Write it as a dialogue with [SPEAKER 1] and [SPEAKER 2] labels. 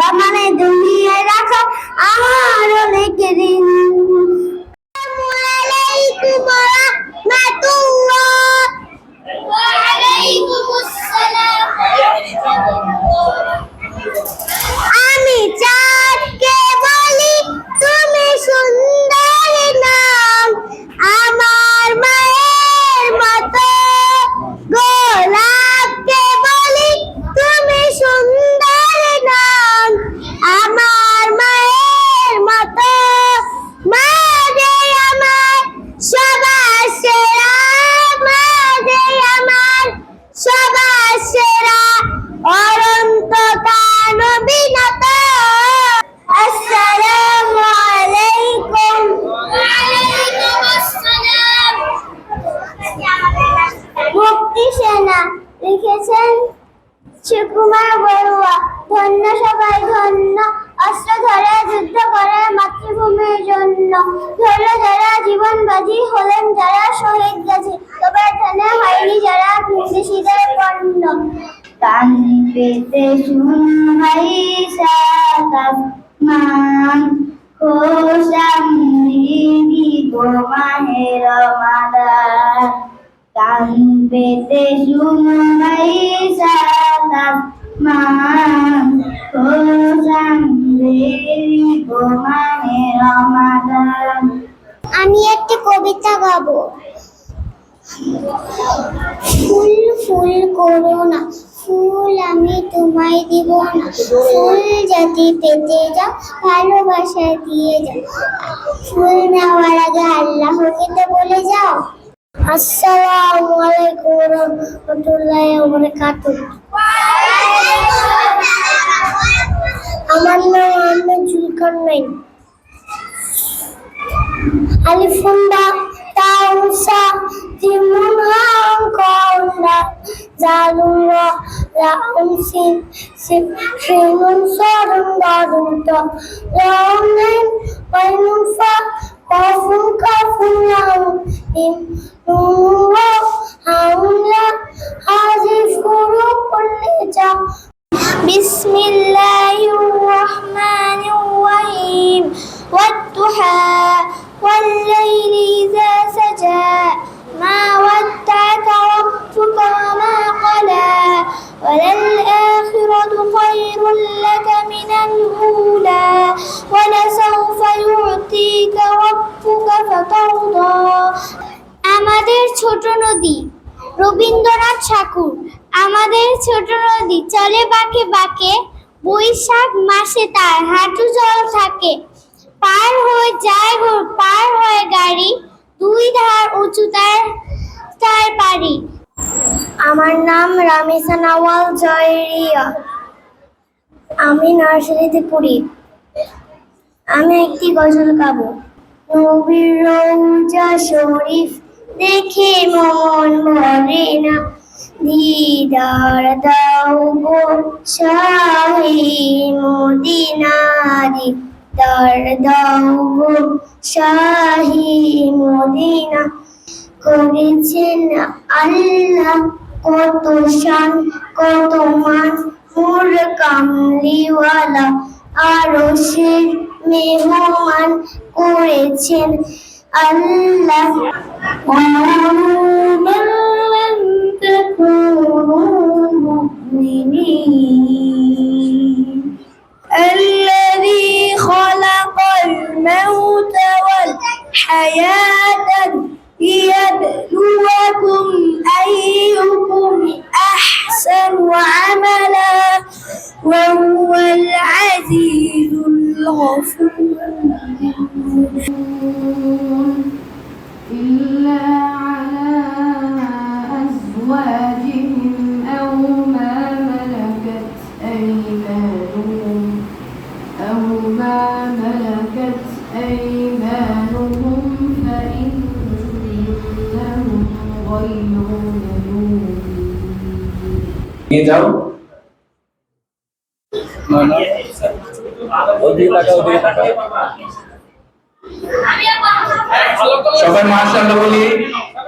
[SPEAKER 1] বাবা সুকুমার বড়ুয়া ধন্য সবাই ধন্য। অস্ত্র ধরে যুদ্ধ করে মাতৃভূমির জন্য। ধরল যারা জীবন হলেন যারা শহীদ গাজী তবে হয়নি যারা বিদেশিদের পণ্য কান পেতে মান। মাদার। কান পেতে শুনহাই সাকাম মান আমি একটি কবিতা গাবো। ফুল ফুল করো না, ফুল আমি তোমায় দিব না। ফুল জাতি পেতে যাও, ভালোবাসা দিয়ে যাও। ফুল নেওয়ার আগে আল্লাহকে তো বলে যাও। আসসালামু আলাইকুম রহমতুল্লাহি ওয়া বারাকাতুহু। আমার নাম আহমেদ জুলকার নাইন tausa timunga konda صار قاف بسم الله الرحمن الرحيم. والضحى والليل إذا سجى. ما ودعك ربك আমাদের ছোট নদী। রবীন্দ্রনাথ ঠাকুর, আমাদের ছোট নদী। চলে বাঁকে বাঁকে, বৈশাখ মাসে তার হাঁটু জল থাকে। পার হয়ে যায় পার হয়ে গাড়ি, দুই ধার উঁচু তার তার পারি আমার নাম রামেসা নওয়াল জয়রিয়া। আমি নার্সারিতে পড়ি। আমি একটি গজল গাবো। নবীর রওজা শরীফ দেখে মন ভরে না। দিদার দাও গো শাহি মদিনা, দিদার দাও গো শাহি মদিনা। করেছেন আল্লাহ কত শান, কত মান, মোর কামলিওয়ালা আরও সে মেহমান করেছেন আল্লাহ। ومن لم تكونوا مؤمنين الذي خلق الموت والحياة ليبلوكم أيكم أحسن عملا وهو العزيز الغفور.
[SPEAKER 2] إلا على أزواجهم أو ما ملكت أيمانهم أو
[SPEAKER 3] ما ملكت أيمانهم فإنهم غير ملومين. ওই দিকে সবাই মাশাআল্লাহ বলি।